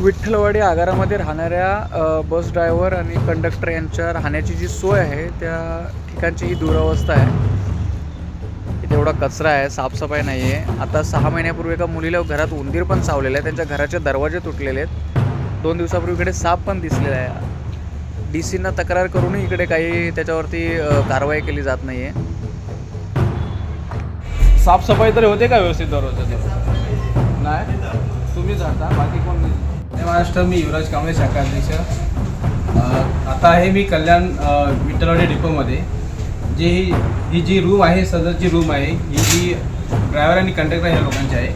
विठ्ठलवाडी आगारामध्ये राहणाऱ्या bus driver आणि conductor यांच्या राहण्याची जी सोय आहे त्या ठिकाणची ही दुरावस्था आहे. इथे एवढा कचरा आहे साफसफाई नाही आहे आता सहा महिन्यापूर्वी एका मुलीला घरात उंदीर पण चावलेला आहे त्यांच्या घराचे दरवाजे तुटलेले आहेत. दोन दिवसापूर्वी इकडे साप पण दिसलेला आहे. डी सीना तक्रार करूनही इकडे काही त्याच्यावरती कारवाई केली जात नाही आहे साफसफाई तरी होते का व्यवस्थित दरवाजा नाही? तुम्ही जाता बाकी कोण नाही? महाराष्ट्र मी युवराज कांबळे शाखा अध्यक्ष. आता आहे मी कल्याण विठ्ठलवाडी डिपोमध्ये. जी ही ही जी रूम आहे सदरची रूम आहे ही जी ड्रायव्हर आणि कंडक्टर ह्या लोकांची आहे.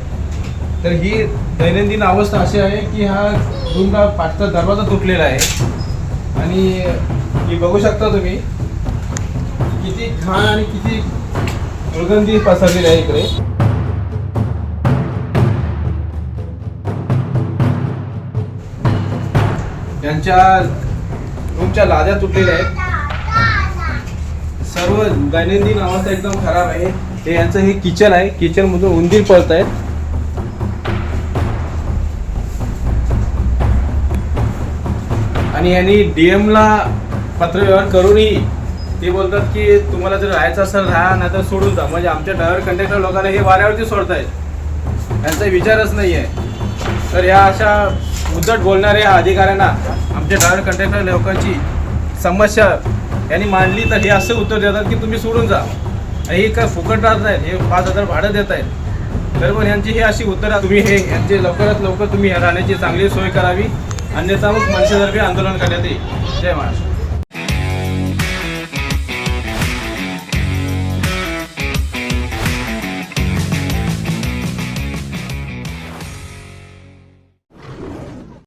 तर ही दैनंदिन अवस्था अशी आहे की हा रूमला पाठचा दरवाजा तुटलेला आहे. आणि ही बघू शकता तुम्ही किती घाण आणि किती दुर्गंधी पसरलेली आहे इकडे. यांच्या रूमच्या लाद्या तुटलेल्या आहेत. सर्व दैनंदिन अवस्था एकदम खराब आहे. हे यांचं हे किचन आहे. किचन मधून उंदीर पळत आहेत. आणि यांनी DM ला पत्रव्यवहार करूनही ते बोलतात की तुम्हाला जर राहायचं असेल राहा नाही तर सोडून जा. म्हणजे आमच्या ड्रायव्हर कंडक्टर लोकांना हे वाऱ्यावरती सोडतायत. यांचा विचारच नाही आहे तर या अशा उद्धट बोलणाऱ्या अधिकाऱ्यांना आमच्या ड्रायव्हर कंडक्टर लोकांची समस्या यांनी मांडली तर हे असं उत्तर देतात की तुम्ही सोडून जा. हे काय फुकट राहत नाहीत हे पाच हजार भाडं देत आहेत. तर पण यांची हे अशी उत्तरं तुम्ही हे यांचे लवकरात लवकर तुम्ही राहण्याची चांगली सोय करावी. अन्यथा मग मनसेतर्फे आंदोलन करण्यात येईल. जय महाराष्ट्र.